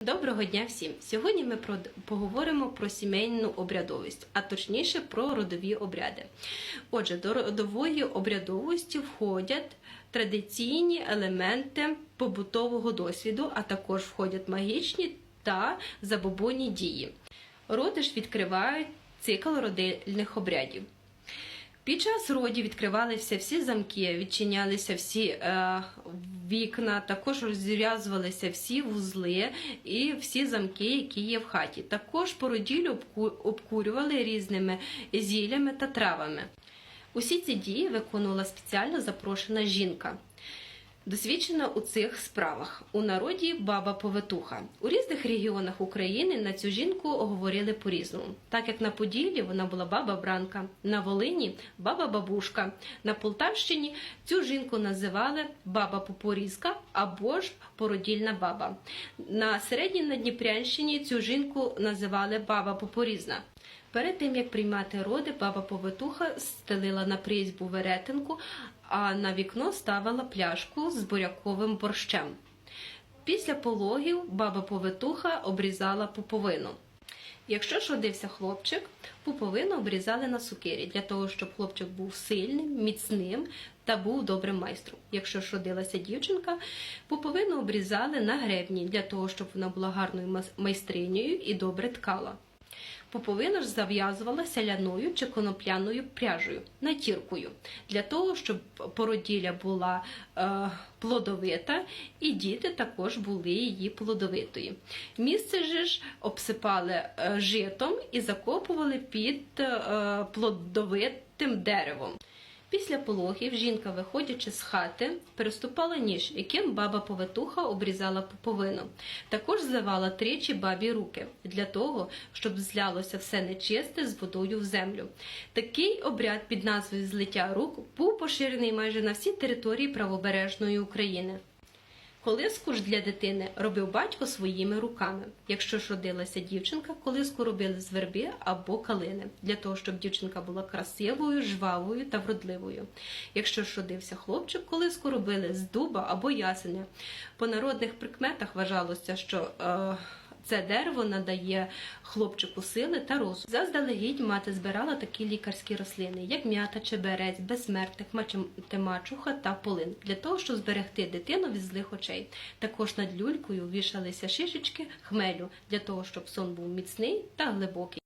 Доброго дня всім! Сьогодні ми поговоримо про сімейну обрядовість, а точніше про родові обряди. Отже, до родової обрядовості входять традиційні елементи побутового досвіду, а також входять магічні та забобонні дії. Роди ж відкривають цикл родильних обрядів. Під час родів відкривалися всі замки, відчинялися всі е, вікна, також розв'язувалися всі вузли і всі замки, які є в хаті. Також породілю обкурювали різними зіллями та травами. Усі ці дії виконувала спеціально запрошена жінка. Досвідчена у цих справах у народі баба повитуха. У різних регіонах України на цю жінку говорили по-різному. Так як на Поділлі вона була баба Бранка, на Волині баба бабушка, на Полтавщині цю жінку називали баба Попорізка або ж породільна баба. На середній Надніпрянщині цю жінку називали баба Попорізна. Перед тим як приймати роди, баба повитуха стелила на призьбу веретенку, а на вікно ставила пляшку з буряковим борщем. Після пологів баба повитуха обрізала пуповину. Якщо ж родився хлопчик, пуповину обрізали на сукирі для того, щоб хлопчик був сильним, міцним та був добрим майстром. Якщо ж родилася дівчинка, пуповину обрізали на гребні для того, щоб вона була гарною майстринею і добре ткала. Пуповина ж зав'язувалася ляною чи конопляною пряжею, натіркою, для того, щоб породілля була е, плодовита, і діти також були її плодовитої. Місце ж обсипали е, житом і закопували під е, плодовитим деревом. Після пологів жінка, виходячи з хати, переступала ніж, яким баба повитуха обрізала поповину. Також зливала тричі бабі руки для того, щоб злялося все нечисте з водою в землю. Такий обряд під назвою злиття рук був поширений майже на всій території правобережної України. Колиску ж для дитини робив батько своїми руками. Якщо ж родилася дівчинка, колиску робили з верби або калини, для того, щоб дівчинка була красивою, жвавою та вродливою. Якщо ж родився хлопчик, колиску робили з дуба або ясеня. По народних прикметах вважалося, що е, це дерево надає хлопчику сили та розум. Заздалегідь мати збирала такі лікарські рослини, як м'ята, чеберець, безсмертник, мачуха та полин, для того, щоб зберегти дитину від злих очей. Також над люлькою вішалися шишечки хмелю, для того, щоб сон був міцний та глибокий.